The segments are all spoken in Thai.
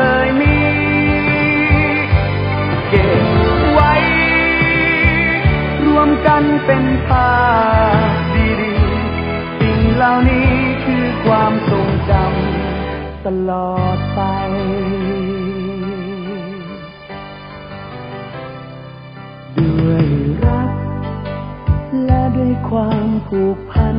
เคยมี เก็บไว้ รวมกันเป็นภาพดีๆ สิ่งเหล่านี้คือความทรงจำตลอดไปด้วยรัก และด้วยความผูกพัน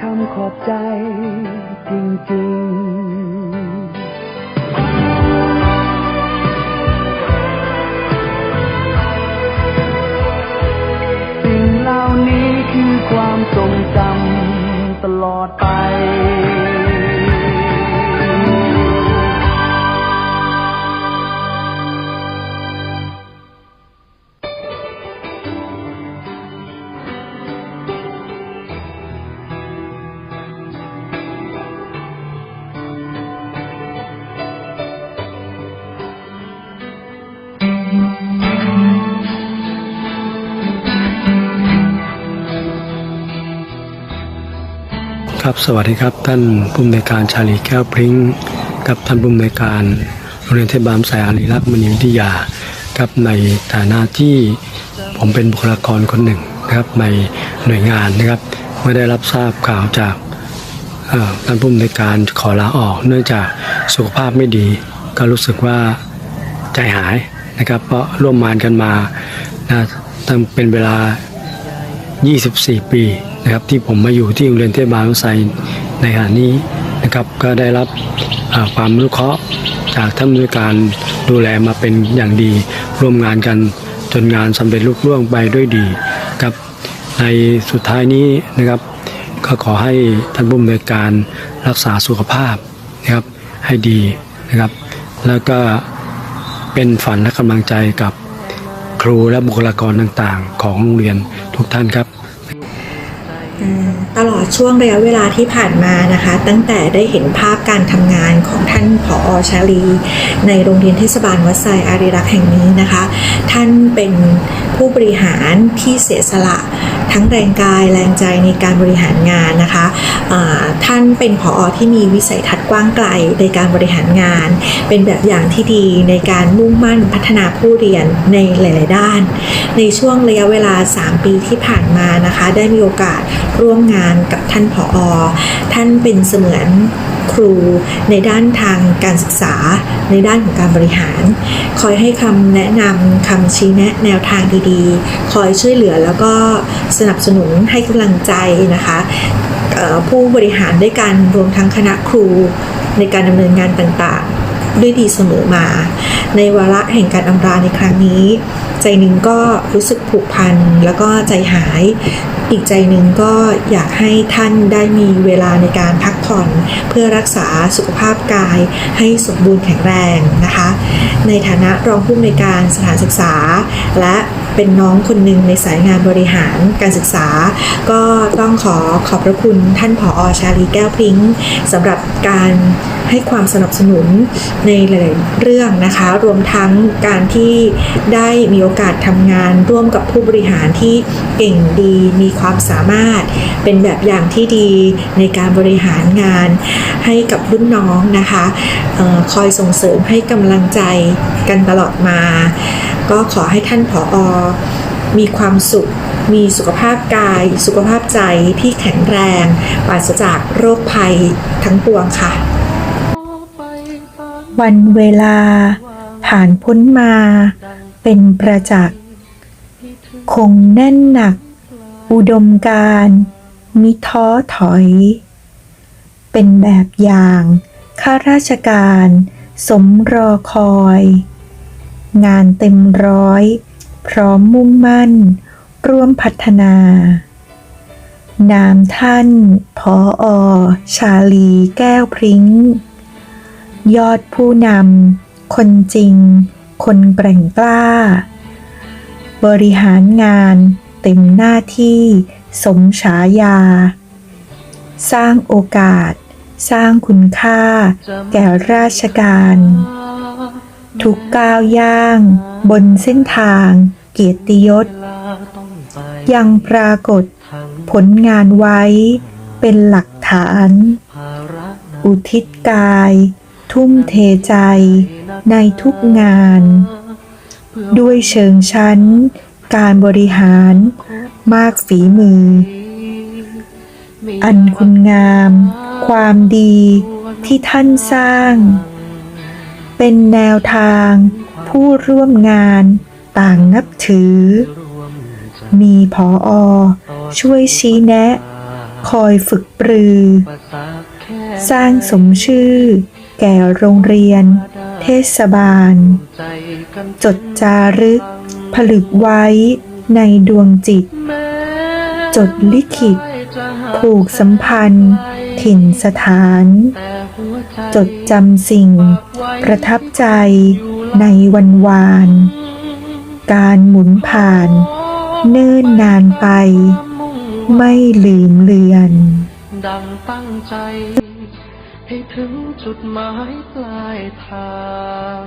คำขอบใจจริงๆสิ่งเหล่านี้คือความทรงจำตลอดไป ครับ สวัสดีครับ ท่านผู้อำนวยการชาลีแก้วพริ้งกับท่านผู้อำนวยการโรงเรียนเทศบาลสายอารีรักษ์มณีวิทยาครับในฐานะที่ผมเป็นบุคลากรคนหนึ่งนะครับในหน่วยงานนะครับเมื่อได้รับทราบข่าวจากท่านผู้อำนวยการขอลาออก เนื่องจากสุขภาพไม่ดี ก็รู้สึกว่าใจหายนะครับ เพราะร่วมงานกันมานะตั้งเป็นเวลา 24 ปีนะครับที่ผมมาอยู่ที่โรงเรียนเทศบาลวิสัยในขณะนี้นะครับก็ได้รับความรู้เคราะห์จากท่านผู้การดูแลมาเป็นอย่างดี ร่วมงานกันจนงานสำเร็จลุล่วงไปด้วยดีครับในสุดท้ายนี้นะครับ ก็ขอให้ท่านผู้อำนวยการรักษาสุขภาพนะครับให้ดีนะครับ แล้วก็เป็นฝันและกำลังใจกับ ครูและบุคลากรต่างๆ ของโรงเรียนทุกท่านครับ ตลอดช่วงระยะเวลาที่ผ่านมานะคะ ตั้งแต่ได้เห็นภาพการทำงานของท่านผออชาลี ในโรงเรียนเทศบาลวัดไซอารีรักษ์แห่งนี้นะคะ ท่านเป็นผู้บริหารที่เสียสละทั้งแรงกายแรงใจในการบริหารงานนะคะท เป็นผออที่มีวิสัยทัศน์กว้างไกลในการบริหารงาน เป็นแบบอย่างที่ดีในการมุ่งมั่นพัฒนาผู้เรียนในหลาย ๆ ด้าน ในช่วงระยะเวลา 3 ปีที่ผ่านมานะคะ ได้มีโอกาสร่วมงานกับท่านผออท่านเป็นเสมือนครูในด้านทางการศึกษา ในด้านของการบริหาร คอยให้คำแนะนำคำชี้แนะแนวทางดีๆ คอยช่วยเหลือแล้วก็สนับสนุนให้กำลังใจนะคะ ผู้บริหารด้วยกันรวมทั้งคณะครูในการดำเนินงานต่างๆ ด้วยดีเสมอมา ในวาระแห่งการอำลาในครั้งนี้ ใจหนึ่งก็รู้สึกผูกพันแล้วก็ใจหาย อีกใจหนึ่งก็อยากให้ท่านได้มีเวลาในการพักผ่อน เพื่อรักษาสุขภาพกายให้สมบูรณ์แข็งแรงนะคะ ในฐานะรองผู้อำนวยการสถานศึกษา และ เป็นน้องคนหนึ่งในสายงานบริหารการศึกษา ก็ต้องขอขอบพระคุณท่านผออชาลีแก้วพริ้งสำหรับการให้ความสนับสนุนในหลายๆเรื่องนะคะ รวมทั้งการที่ได้มีโอกาสทำงานร่วมกับผู้บริหารที่เก่งดีมีความสามารถ เป็นแบบอย่างที่ดีในการบริหารงานให้กับรุ่นน้องนะคะออคอยส่งเสริมให้กำลังใจกันตลอดมา ก็ขอให้ท่านผออมีความสุข มีสุขภาพกาย สุขภาพใจที่แข็งแรงปราศจากโรคภัยทั้งปวงค่ะ วันเวลาผ่านพ้นมาเป็นประจักษ์คงแน่นหนัก อุดมการมิท้อถอย เป็นแบบอย่างข้าราชการ สมรอคอย งานเต็มร้อย พร้อมมุ่งมั่น ร่วมพัฒนา นามท่านผออ ชาลีแก้วพริ้ง ยอดผู้นำ คนจริง คนแกร่งกล้า บริหารงานเต็มหน้าที่สมฉายา สร้างโอกาส สร้างคุณค่า แก่ราชการ ทุกก้าวย่าง บนเส้นทาง เกียรติยศ ยังปรากฏผลงานไว้เป็นหลักฐาน อุทิศกาย ทุ่มเทใจในทุกงาน ด้วยเชิงชั้น การบริหาร มากฝีมือ อันคุณงาม ความดีที่ท่านสร้าง เป็นแนวทาง ผู้ร่วมงานต่างนับถือ มีพออช่วยชี้แนะ คอยฝึกปรือ สร้างสมชื่อ แก่โรงเรียน เทศบาล จดจารึก ผลึกไว้ในดวงจิต จดลิขิต ผูกสัมพันธ์ ถิ่นสถาน จดจำสิ่ง ประทับใจในวันวาน การหมุนผ่าน เนิ่นนานไป ไม่ลืมเลือน ดังตั้งใจ ให้ถึงจุดหมายปลายทาง